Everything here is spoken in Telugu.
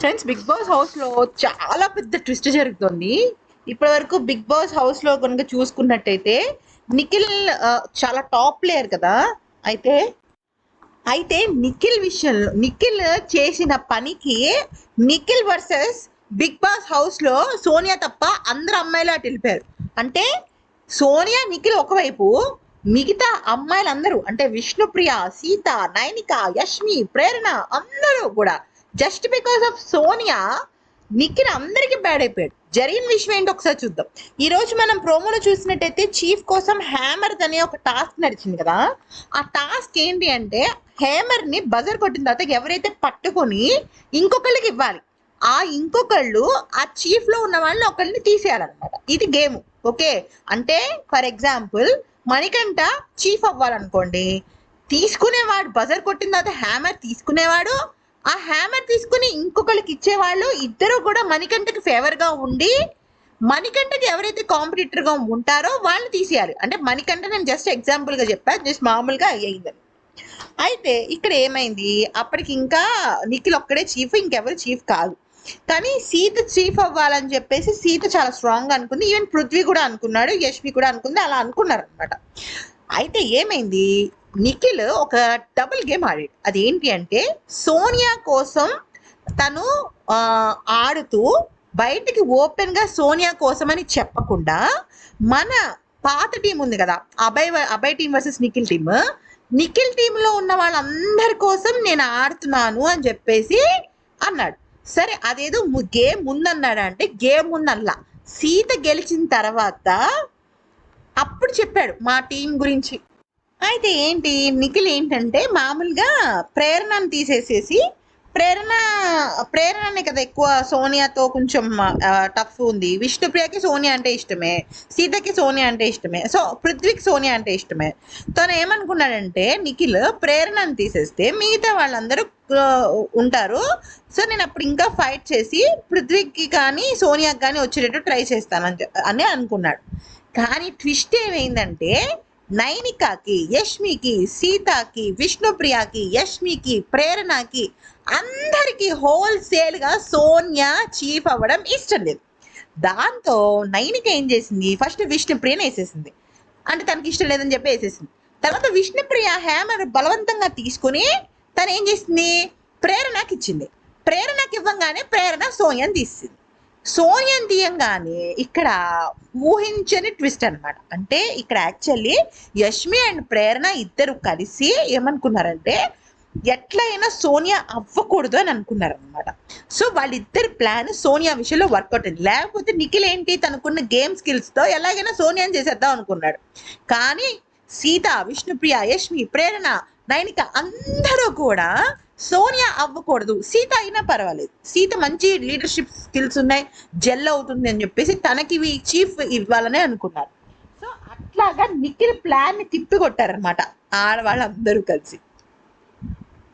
ఫ్రెండ్స్ బిగ్ బాస్ హౌస్లో చాలా పెద్ద ట్విస్ట్ జరుగుతుంది. ఇప్పటి వరకు బిగ్ బాస్ హౌస్లో కనుక చూసుకున్నట్టయితే నిఖిల్ చాలా టాప్ ప్లేయర్ కదా. అయితే అయితే నిఖిల్ విషయంలో నిఖిల్ చేసిన పనికి నిఖిల్ వర్సెస్ బిగ్ బాస్ హౌస్లో సోనియా తప్ప అందరు అమ్మాయిలు అటు వెళ్ళిపోయారు. అంటే సోనియా నిఖిల్ ఒకవైపు మిగతా అమ్మాయిలందరూ అంటే విష్ణుప్రియ సీత నైనిక యష్మి ప్రేరణ అందరూ కూడా just because of Sonia Nikhil అందరికీ బ్యాడ్ అయిపోయాడు. జరిగిన విషయం ఏంటి ఒకసారి చూద్దాం. ఈ రోజు మనం ప్రోమోలో చూసినట్టయితే చీఫ్ కోసం హ్యామర్ అనే ఒక టాస్క్ నడిచింది కదా. ఆ టాస్క్ ఏంటి అంటే హ్యామర్ని బజర్ కొట్టిన తర్వాత ఎవరైతే పట్టుకొని ఇంకొకళ్ళకి ఇవ్వాలి ఆ ఇంకొకళ్ళు ఆ చీఫ్లో ఉన్న వాళ్ళని ఒకళ్ళని తీసేయాలన్నమాట. ఇది గేమ్ ఓకే అంటే ఫర్ ఎగ్జాంపుల్ మణికంఠ చీఫ్ అవ్వాలనుకోండి తీసుకునేవాడు బజర్ కొట్టిన తర్వాత హ్యామర్ తీసుకునేవాడు ఆ హ్యామర్ తీసుకుని ఇంకొకరికి ఇచ్చేవాళ్ళు ఇద్దరు కూడా మణికంఠకి ఫేవర్గా ఉండి మణికంఠకి ఎవరైతే కాంపిటేటర్గా ఉంటారో వాళ్ళు తీసేయాలి. అంటే మణికంఠ నేను జస్ట్ ఎగ్జాంపుల్గా చెప్పాను జస్ట్ మామూలుగా అయ్యిందని అయితే ఇక్కడ ఏమైంది? అప్పటికి ఇంకా నిఖిల్ ఒక్కడే చీఫ్ ఇంకెవరు చీఫ్ కాదు. కానీ సీత చీఫ్ అవ్వాలని చెప్పేసి సీత చాలా స్ట్రాంగ్ అనుకుంది. ఈవెన్ పృథ్వీ కూడా అనుకున్నాడు యష్మి కూడా అనుకుంది అలా అనుకున్నారు అనమాట అయితే ఏమైంది? నిఖిల్ ఒక డబుల్ గేమ్ ఆడాడు. అదేంటి అంటే సోనియా కోసం తను ఆడుతూ బయటికి ఓపెన్గా సోనియా కోసం అని చెప్పకుండా మన పాత టీం ఉంది కదా Abhay Abhay team versus Nikhil team Nikhil టీంలో ఉన్న వాళ్ళందరి కోసం నేను ఆడుతున్నాను అని చెప్పేసి అన్నాడు. సరే అదేదో గేమ్ ముందన్నాడు అంటే గేమ్ ముందల్లా సీత గెలిచిన తర్వాత అప్పుడు చెప్పాడు మా టీం గురించి. అయితే ఏంటి నిఖిల్ ఏంటంటే మామూలుగా ప్రేరణను తీసేసేసి ప్రేరణ ప్రేరణనే కదా ఎక్కువ సోనియాతో కొంచెం టఫ్ ఉంది. విష్ణుప్రియకి సోనియా అంటే ఇష్టమే సీతకి సోనియా అంటే ఇష్టమే సో పృథ్వీకి సోనియా అంటే ఇష్టమే. తను ఏమనుకున్నాడంటే నిఖిల్ ప్రేరణను తీసేస్తే మిగతా వాళ్ళందరూ ఉంటారు. సో నేను అప్పుడు ఇంకా ఫైట్ చేసి పృథ్వీకి కానీ సోనియాకి కానీ వచ్చేటట్టు ట్రై చేస్తాను అని అనుకున్నాడు. కానీ ట్విస్ట్ ఏమైందంటే నైనికాకి యష్మికి సీతాకి విష్ణుప్రియకి యష్మికి ప్రేరణకి అందరికీ హోల్సేల్గా సోనియా చీఫ్ అవ్వడం ఇష్టం లేదు. దాంతో నైనిక ఏం చేసింది? ఫస్ట్ విష్ణుప్రియని వేసేసింది. అంటే తనకి ఇష్టం లేదని చెప్పి వేసేసింది. తర్వాత విష్ణుప్రియ హ్యామర్ బలవంతంగా తీసుకుని తను ఏం చేసింది? ప్రేరణకి ఇచ్చింది ప్రేరణకి ఇవ్వగానే ప్రేరణ సోనియాని తీసింది. సోనియాని తీయంగానే ఇక్కడ ఊహించని ట్విస్ట్ అనమాట అంటే ఇక్కడ యాక్చువల్లీ యష్మి అండ్ ప్రేరణ ఇద్దరు కలిసి ఏమనుకున్నారంటే ఎట్లయినా సోనియా అవ్వకూడదు అని అనుకున్నారు అనమాట సో వాళ్ళిద్దరి ప్లాన్ సోనియా విషయంలో వర్కౌట్ అయింది. లేకపోతే నిఖిల్ ఏంటి తనకున్న గేమ్ స్కిల్స్తో ఎలాగైనా సోనియాని చేసేద్దాం అనుకున్నాడు. కానీ సీత విష్ణుప్రియ యష్మి ప్రేరణ నైనిక అందరూ కూడా సోనియా అవ్వకూడదు. సీత అయినా పర్వాలేదు. సీత మంచి లీడర్షిప్ స్కిల్స్ ఉన్నాయి. జెల్ అవుతుంది అని చెప్పేసి తనకి ఇవి చీఫ్ ఇవ్వాలని అనుకున్నారు. సో అట్లాగా నిఖిల్ ప్లాన్ని తిప్పి కొట్టారనమాట ఆడవాళ్ళందరూ కలిసి.